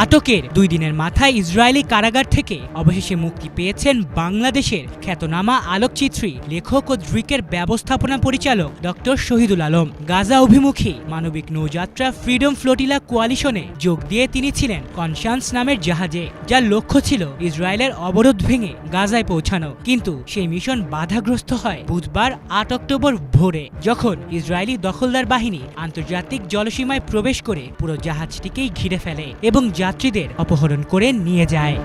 আটকের দুই দিনের মাথায় ইসরায়েলি কারাগার থেকে অবশেষে মুক্তি পেয়েছেন বাংলাদেশের খ্যাতনামা আলোকচিত্রী, লেখক ও ড্রিকের ব্যবস্থাপনা পরিচালক ডক্টর শহীদুল আলম। গাজা অভিমুখী মানবিক নৌযাত্রা ফ্রিডম ফ্লোটিলা কোয়ালিশনে যোগ দিয়ে তিনি ছিলেন কনসান্স নামের জাহাজে, যার লক্ষ্য ছিল ইসরায়েলের অবরোধ ভেঙে গাজায় পৌঁছানো। কিন্তু সেই মিশন বাধাগ্রস্ত হয় বুধবার আট অক্টোবর ভোরে, যখন ইসরায়েলি দখলদার বাহিনী আন্তর্জাতিক জলসীমায় প্রবেশ করে পুরো জাহাজটিকেই ঘিরে ফেলে এবং যাত্রীদের অপহরণ করে নিয়ে যায়।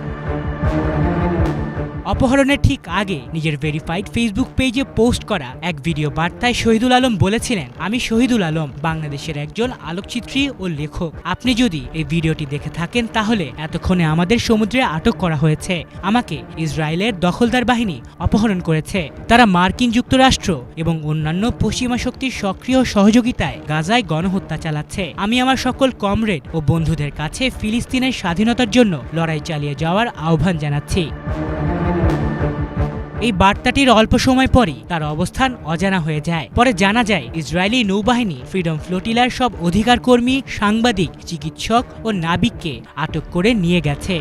অপহরণের ঠিক আগে নিজের ভেরিফাইড ফেসবুক পেজে পোস্ট করা এক ভিডিও বার্তায় শহীদুল আলম বলেছিলেন, আমি শহীদুল আলম, বাংলাদেশের একজন আলোকচিত্রী ও লেখক। আপনি যদি এই ভিডিওটি দেখে থাকেন, তাহলে এতক্ষণে আমাদের সমুদ্রে আটক করা হয়েছে। আমাকে ইসরায়েলের দখলদার বাহিনী অপহরণ করেছে। তারা মার্কিন যুক্তরাষ্ট্র এবং অন্যান্য পশ্চিমা শক্তির সক্রিয় সহযোগিতায় গাজায় গণহত্যা চালাচ্ছে। আমি আমার সকল কমরেড ও বন্ধুদের কাছে ফিলিস্তিনের স্বাধীনতার জন্য লড়াই চালিয়ে যাওয়ার আহ্বান জানাচ্ছি। এই বার্তাটির অল্প সময় পরই তার অবস্থান অজানা হয়ে যায়। পরে জানা যায়, ইসরায়েলি নৌবাহিনী ফ্রিডম ফ্লোটিলার সব অধিকার কর্মী সাংবাদিক, চিকিৎসক ও নাবিককে আটক করে নিয়ে গেছে।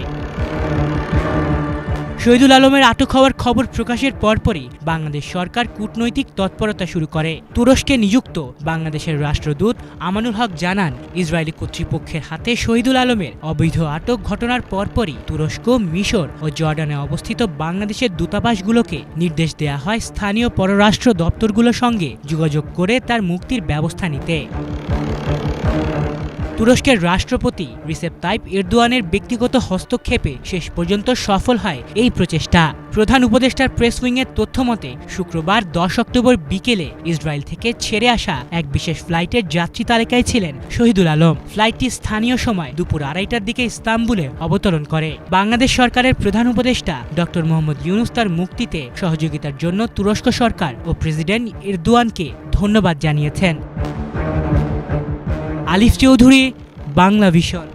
শহীদুল আলমের আটক হওয়ার খবর প্রকাশের পরপরই বাংলাদেশ সরকার কূটনৈতিক তৎপরতা শুরু করে। তুরস্কে নিযুক্ত বাংলাদেশের রাষ্ট্রদূত আমানুল হক জানান, ইসরায়েলি কর্তৃপক্ষের হাতে শহীদুল আলমের অবৈধ আটক ঘটনার পরপরই তুরস্ক, মিশর ও জর্ডানে অবস্থিত বাংলাদেশের দূতাবাসগুলোকে নির্দেশ দেওয়া হয় স্থানীয় পররাষ্ট্র দপ্তরগুলোর সঙ্গে যোগাযোগ করে তার মুক্তির ব্যবস্থা নিতে। তুরস্কের রাষ্ট্রপতি রিসেপ তাইপ এরদোয়ানের ব্যক্তিগত হস্তক্ষেপে শেষ পর্যন্ত সফল হয় এই প্রচেষ্টা। প্রধান উপদেষ্টার প্রেস উইংয়ের তথ্য মতে, শুক্রবার দশ অক্টোবর বিকেলে ইসরায়েল থেকে ছেড়ে আসা এক বিশেষ ফ্লাইটের যাত্রী তালিকায় ছিলেন শহীদুল আলম। ফ্লাইটটি স্থানীয় সময় দুপুর আড়াইটার দিকে ইস্তাম্বুলে অবতরণ করে। বাংলাদেশ সরকারের প্রধান উপদেষ্টা ডক্টর মোহাম্মদ ইউনুস তার মুক্তিতে সহযোগিতার জন্য তুরস্ক সরকার ও প্রেসিডেন্ট এরদোয়ানকে ধন্যবাদ জানিয়েছেন। আলিফ চৌধুরী বাংলা ভিশন।